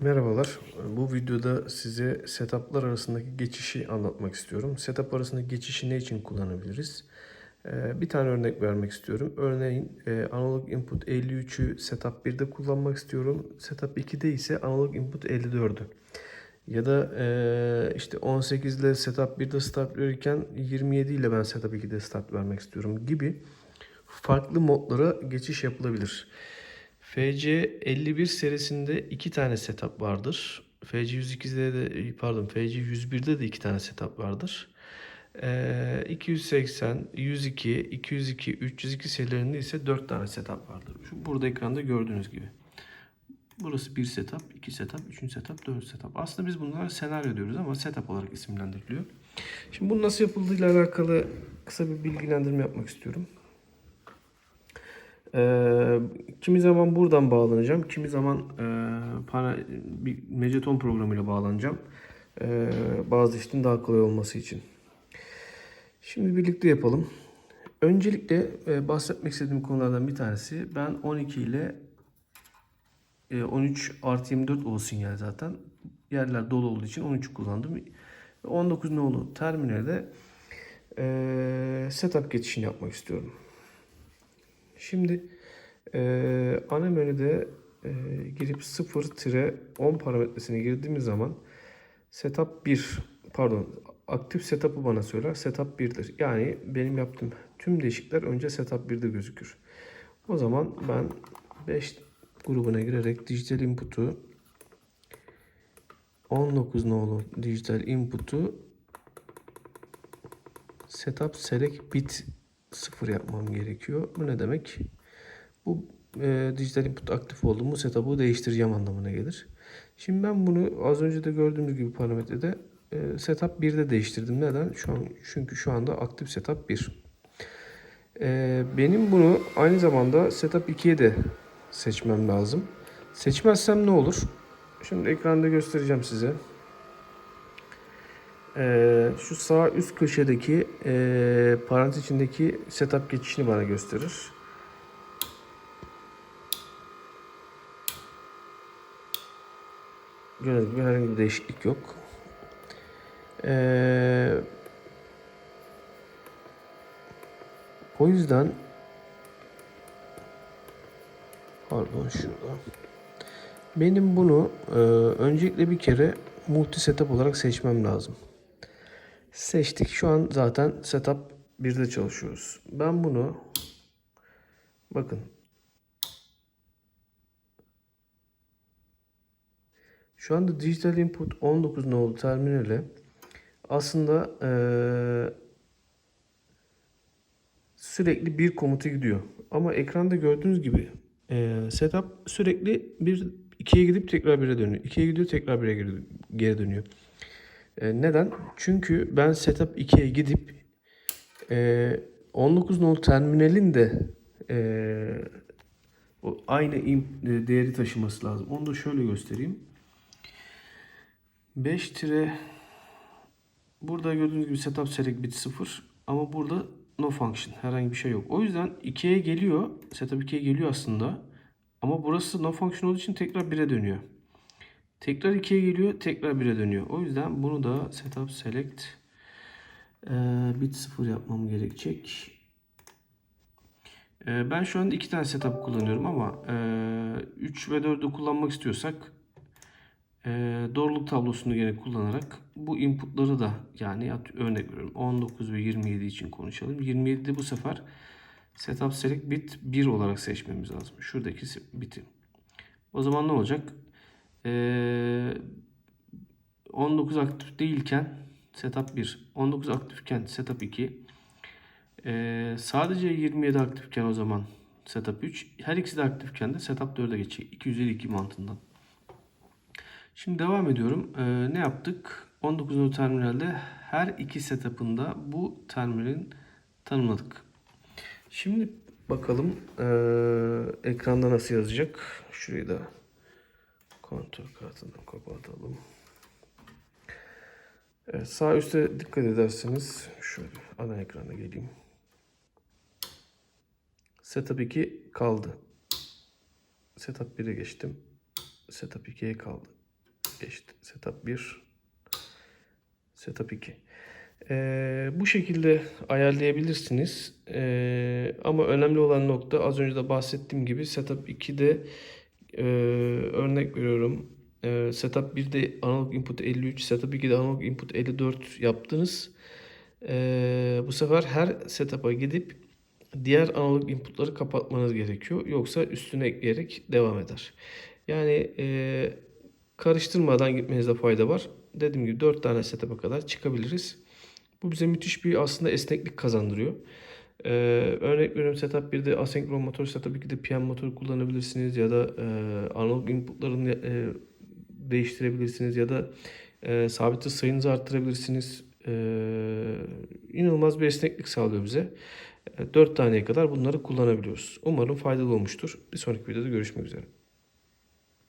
Merhabalar. Bu videoda size setuplar arasındaki geçişi anlatmak istiyorum. Setup arasındaki geçişi ne için kullanabiliriz? Ee, Bir tane örnek vermek istiyorum. Örneğin e, analog input 53'ü setup 1'de kullanmak istiyorum. Setup 2'de ise analog input 54'ü. Ya da e, işte 18 ile setup 1'de start verirken 27 ile ben setup 2'de start vermek istiyorum gibi farklı modlara geçiş yapılabilir. FC51 serisinde iki tane setup vardır. FC102'de de pardon FC101'de de iki tane setup vardır. Ee, 280, 102, 202, 302 serilerinde ise 4 tane setup vardır. Şu burada ekranda gördüğünüz gibi. Burası bir setup, iki setup, üçüncü setup, dört setup. Aslında biz bunlara senaryo diyoruz ama setup olarak isimlendiriliyor. Şimdi bunun nasıl yapıldığıyla alakalı kısa bir bilgilendirme yapmak istiyorum. Ee, kimi zaman buradan bağlanacağım, kimi zaman e, para, bir Megaton programıyla bağlanacağım. Ee, bazı işlerin daha kolay olması için. Şimdi birlikte yapalım. Öncelikle e, bahsetmek istediğim konulardan bir tanesi ben 12 ile e, 13 artı 24 o sinyal zaten. Yerler dolu olduğu için 13 kullandım. 19 nolu terminalde e, setup geçişini yapmak istiyorum. Şimdi e, ana menüde e, girip 0-10 parametresine girdiğimiz zaman setup 1 pardon aktif setup'ı bana söyler. Setup 1'dir. Yani benim yaptığım tüm değişiklikler önce setup 1'de gözükür. O zaman ben 5 grubuna girerek dijital input'u 19 nolu dijital input'u setup select bit 0 yapmam gerekiyor. Bu ne demek? Bu e, dijital input aktif oldu mu setup'ı değiştireceğim anlamına gelir. Şimdi ben bunu az önce de gördüğümüz gibi parametrede e, setup 1'de değiştirdim. Neden? Şu an çünkü şu anda aktif setup 1. E, benim bunu aynı zamanda setup 2'ye de seçmem lazım. Seçmezsem ne olur? Şimdi ekranda göstereceğim size. Ee, şu sağ üst köşedeki e, parantez içindeki setup geçişini bana gösterir. Gördüğünüz gibi herhangi bir değişiklik yok. Ee, o yüzden pardon şurada. Benim bunu e, öncelikle bir kere multi setup olarak seçmem lazım. Seçtik. Şu an zaten setup 1'de çalışıyoruz. Ben bunu bakın şu anda dijital input 19 nolu terminale aslında eee, sürekli bir komutu gidiyor. Ama ekranda gördüğünüz gibi eee, setup sürekli bir 2'ye gidip tekrar 1'e dönüyor. 2'ye gidiyor tekrar 1'e geri, geri dönüyor. E, neden? Çünkü ben setup 2'ye gidip e, 19 nolu terminalin de e, o aynı e, değeri taşıması lazım. Onu da şöyle göstereyim. 5 tire burada gördüğünüz gibi setup select bit 0 ama burada no function herhangi bir şey yok. O yüzden 2'ye geliyor. Setup 2'ye geliyor aslında. Ama burası no function olduğu için tekrar 1'e dönüyor. Tekrar 2'ye geliyor, tekrar 1'e dönüyor. O yüzden bunu da setup select e, bit 0 yapmam gerekecek. E, ben şu anda iki tane setup kullanıyorum ama e, 3 ve 4'ü kullanmak istiyorsak e, doğruluk tablosunu gene kullanarak bu inputları da yani örnek veriyorum 19 ve 27 için konuşalım. 27'de bu sefer setup select bit 1 olarak seçmemiz lazım. Şuradaki biti. O zaman ne olacak? Ee, 19 aktif değilken setup 1, 19 aktifken setup 2, ee, sadece 27 aktifken o zaman setup 3, her ikisi de aktifken de setup 4'e geçecek. 252 mantığından. Şimdi devam ediyorum. Ee, ne yaptık? 19 nolu terminalde her iki setup'ında bu terminalin tanımladık. Şimdi bakalım ee, ekranda nasıl yazacak. Şurayı da Kontrol kartından kapatalım. Evet, sağ üstte dikkat ederseniz şöyle ana ekrana geleyim. Setup 2 kaldı. Setup 1'e geçtim. Setup 2'ye kaldı. geçti. Setup 1, Setup 2. Ee, bu şekilde ayarlayabilirsiniz. Ee, ama önemli olan nokta az önce de bahsettiğim gibi Setup 2'de e, örnek veriyorum. E, setup 1'de analog input 53, Setup 2'de analog input 54 yaptınız. Ee, bu sefer her setup'a gidip diğer analog inputları kapatmanız gerekiyor. Yoksa üstüne ekleyerek devam eder. Yani e, karıştırmadan gitmenizde fayda var. Dediğim gibi 4 tane setup'a kadar çıkabiliriz. Bu bize müthiş bir aslında esneklik kazandırıyor. Ee, örnek veriyorum setup 1'de asenkron motor, setup 2'de PM motor kullanabilirsiniz ya da e, analog inputlarını e, değiştirebilirsiniz ya da e, sabit hız sayınızı arttırabilirsiniz. E, inanılmaz bir esneklik sağlıyor bize. E, 4 taneye kadar bunları kullanabiliyoruz. Umarım faydalı olmuştur. Bir sonraki videoda görüşmek üzere.